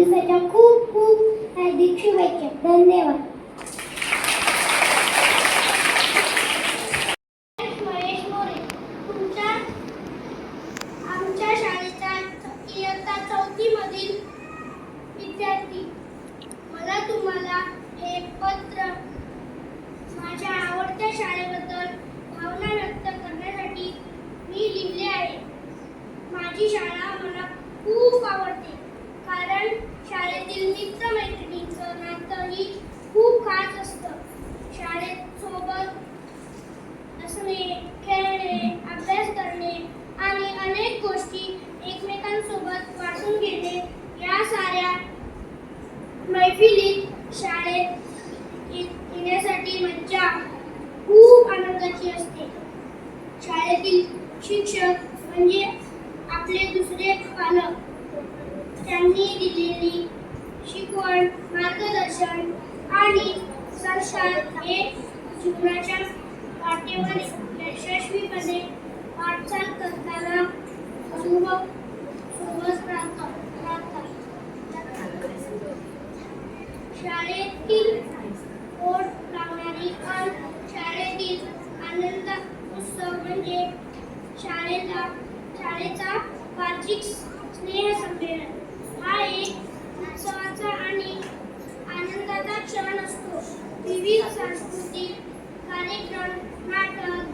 दिवसाच्या खूप खूप हार्दिक शुभेच्छा धन्यवाद. शुक्राच्या पाठीवर यशस्वीपणे वाटचाल करताना अनुभव सोबत राहतात. शाळेतील ओढ लावणारी शाळेतील आनंद उत्सव म्हणजे शाळेचा शाळेचा वार्षिक स्नेह संमेलन. हा एक उत्सवाचा आणि आनंदाचा क्षण असतो. Vivi Sanskriti, Karikram, Matter,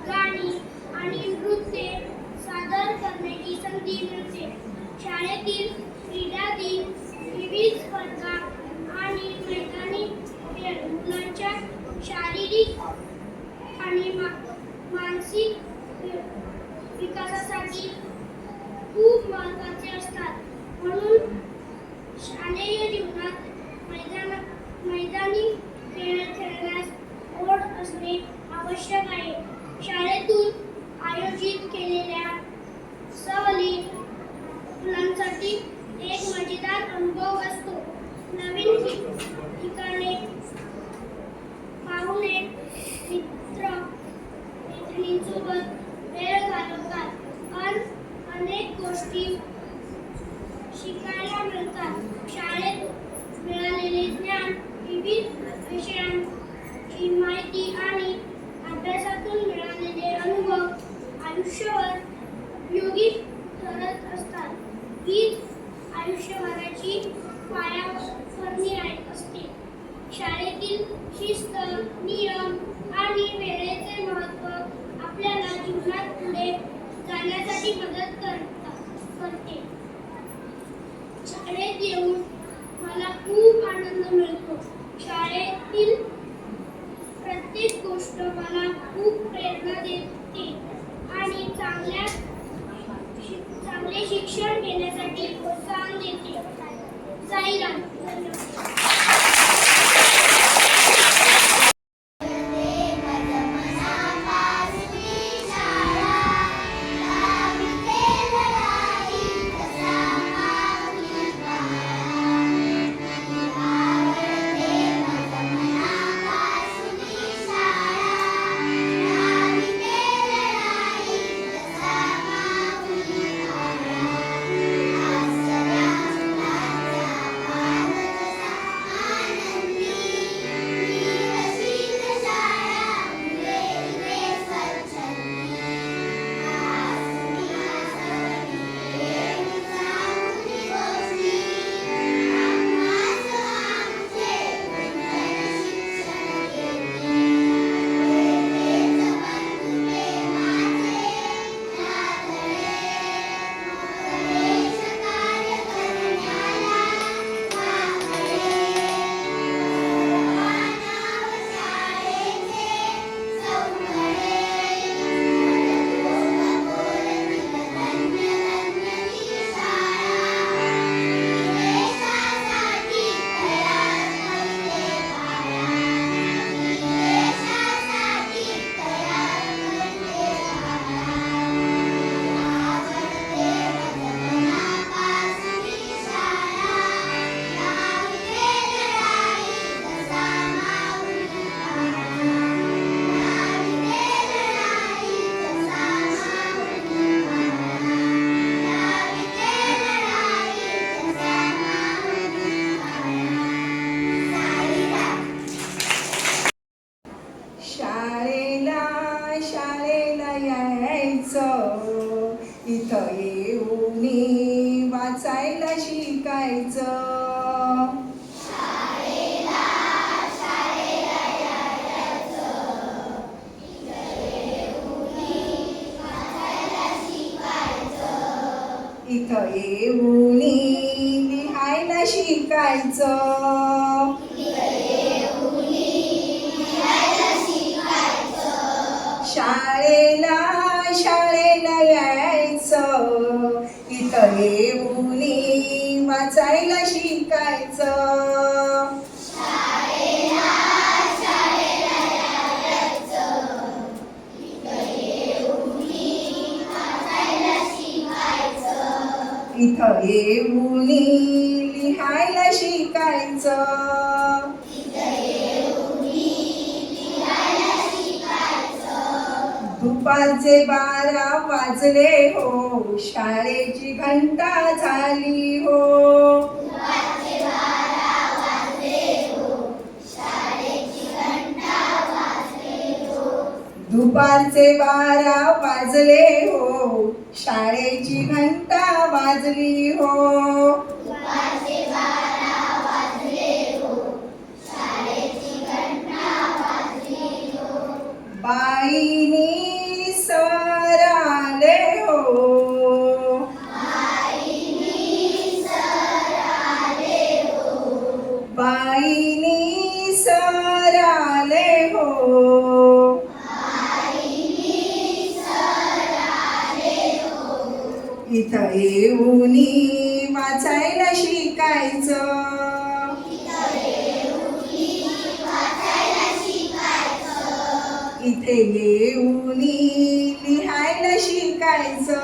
आयुष्यभराची पायाभरणी असते. शाळेतील शिस्त नियम आणि वेळेचे महत्त्व आपल्याला जीवनात पुढे जाण्यासाठी मदत करतात करते. शाळेत येऊन मला खूप आनंद मिळतो. 拍一张 इथं येऊन लिहायला शिकायचं. शाळेला शाळेला यायचं. इथं येऊन वाचायला शिकायचं. इथं मुली लिहायला शिकायचं. दुपारचे बारा वाजले हो शाळेची घंटा झाली हो. दुपारचे बारा वाजले हो शाळेची घंटा वाजली हो. इथे येऊन लिहायला शिकायचं.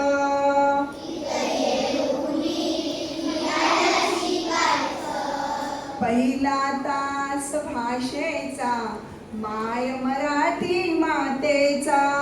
पहिला तास भाषेचा माय मराठी मातेचा.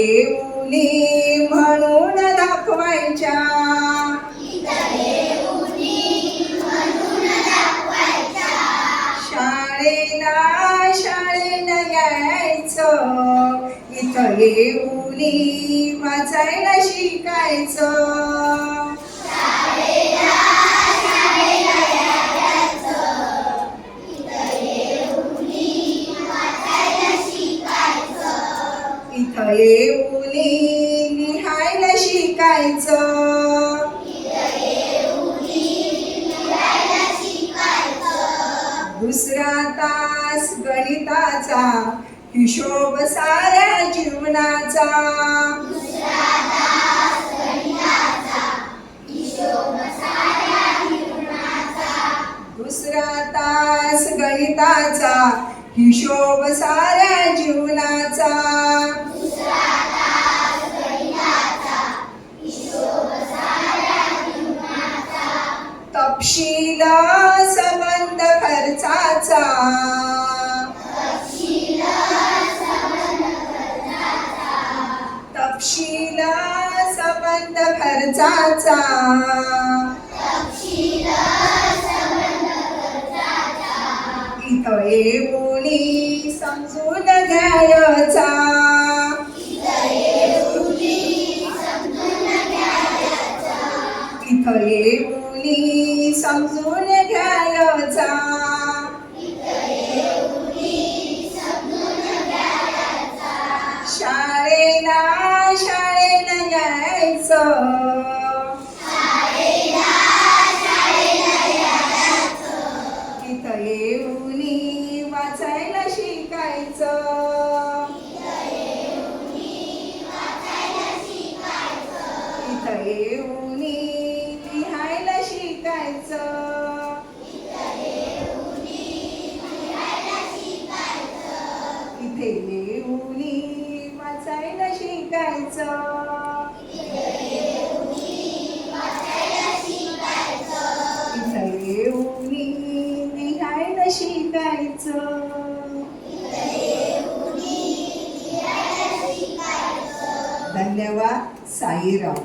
इथं म्हणून दाखवायच्या. शाळेला शाळेला यायचं. इथं येऊन वाचायला शिकायचं. तास गणिताचा हिशोब साऱ्या जीवनाचा. तपशील संबंध खर्चाचा. तपशील संबंध खर्चाचा. इथं येऊन समजून घ्यायचा. इथं येऊन समजून घ्यायचा. शाळेला शाळेला यायचं. शिकायचं इथं धन्यवाद साईराम.